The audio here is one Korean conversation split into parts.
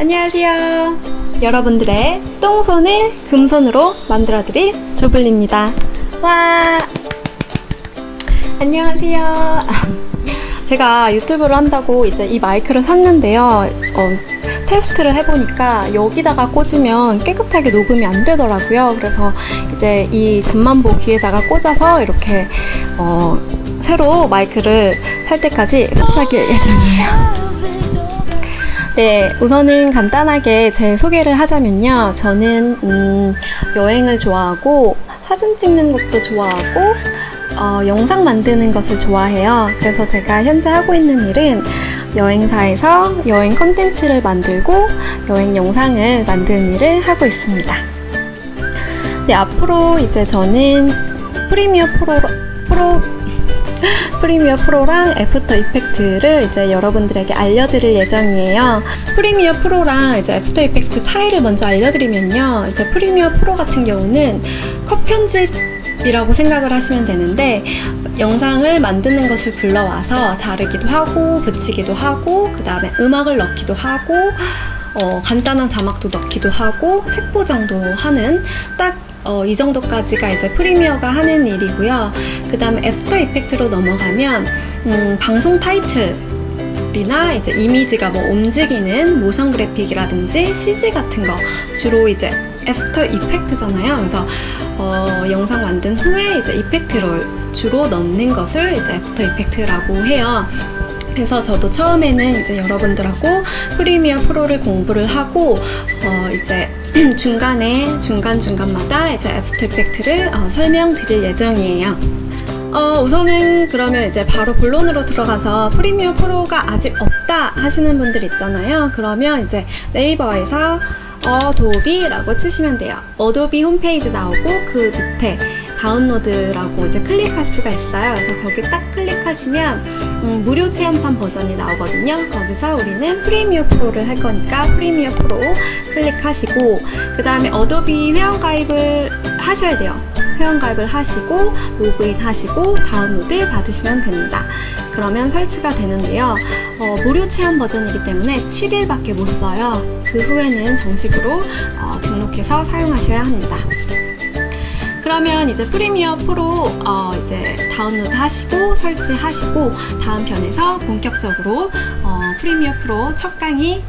안녕하세요. 여러분들의 똥손을 금손으로 만들어드릴 조블리입니다. 와! 안녕하세요. 제가 유튜브를 한다고 이제 이 마이크를 샀는데요. 어, 테스트를 해보니까 여기다가 꽂으면 깨끗하게 녹음이 안 되더라고요. 그래서 이제 이 잠만보 귀에다가 꽂아서 이렇게 어, 새로 마이크를 살 때까지 삽삭일 예정이에요. 네, 우선은 간단하게 제 소개를 하자면요. 저는 음, 여행을 좋아하고 사진 찍는 것도 좋아하고 어, 영상 만드는 것을 좋아해요. 그래서 제가 현재 하고 있는 일은 여행사에서 여행 컨텐츠를 만들고 여행 영상을 만드는 일을 하고 있습니다. 네, 앞으로 이제 저는 프리미어 프로, 프로, 프리미어 프로랑 애프터 이펙트를 이제 여러분들에게 알려드릴 예정이에요. 프리미어 프로랑 이제 애프터 이펙트 차이를 먼저 알려드리면요. 이제 프리미어 프로 같은 경우는 컷 편집 이라고 생각을 하시면 되는데 영상을 만드는 것을 불러와서 자르기도 하고 붙이기도 하고 그 다음에 음악을 넣기도 하고 어, 간단한 자막도 넣기도 하고 색 보정도 하는 딱 어, 이 정도까지가 이제 프리미어가 하는 일이고요. 그 다음에 애프터 이펙트로 넘어가면 음, 방송 타이틀 이나 이제 이미지가 뭐 움직이는 모션 그래픽이라든지 CG 같은 거 주로 이제 애프터 이펙트잖아요. 그래서 어, 영상 만든 후에 이제 이펙트를 주로 넣는 것을 이제 애프터 이펙트라고 해요. 그래서 저도 처음에는 이제 여러분들하고 프리미어 프로를 공부를 하고 어 이제 중간에 중간 중간마다 이제 애프터 이펙트를 어 설명드릴 예정이에요. 어 우선은 그러면 이제 바로 본론으로 들어가서 프리미어 프로가 아직 없다 하시는 분들 있잖아요. 그러면 이제 네이버에서 어도비라고 치시면 돼요. 어도비 홈페이지 나오고 그 밑에 다운로드라고 이제 클릭할 수가 있어요. 그래서 거기 딱 클릭하시면 음, 무료 체험판 버전이 나오거든요. 거기서 우리는 프리미어 프로를 할 거니까 프리미어 프로 클릭하시고 그 다음에 어도비 회원가입을 하셔야 돼요. 회원가입을 하시고 로그인 하시고 다운로드 받으시면 됩니다. 그러면 설치가 되는데요. 어, 무료 체험 버전이기 때문에 7일밖에 못 써요. 그 후에는 정식으로 어, 등록해서 사용하셔야 합니다. 그러면 이제 프리미어 프로 어 이제 다운로드 하시고 설치하시고 다음 편에서 본격적으로 어 프리미어 프로 첫 강의를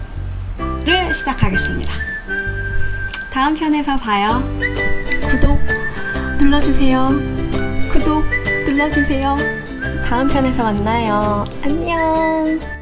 시작하겠습니다. 다음 편에서 봐요. 구독 눌러주세요. 구독 눌러주세요. 다음 편에서 만나요. 안녕.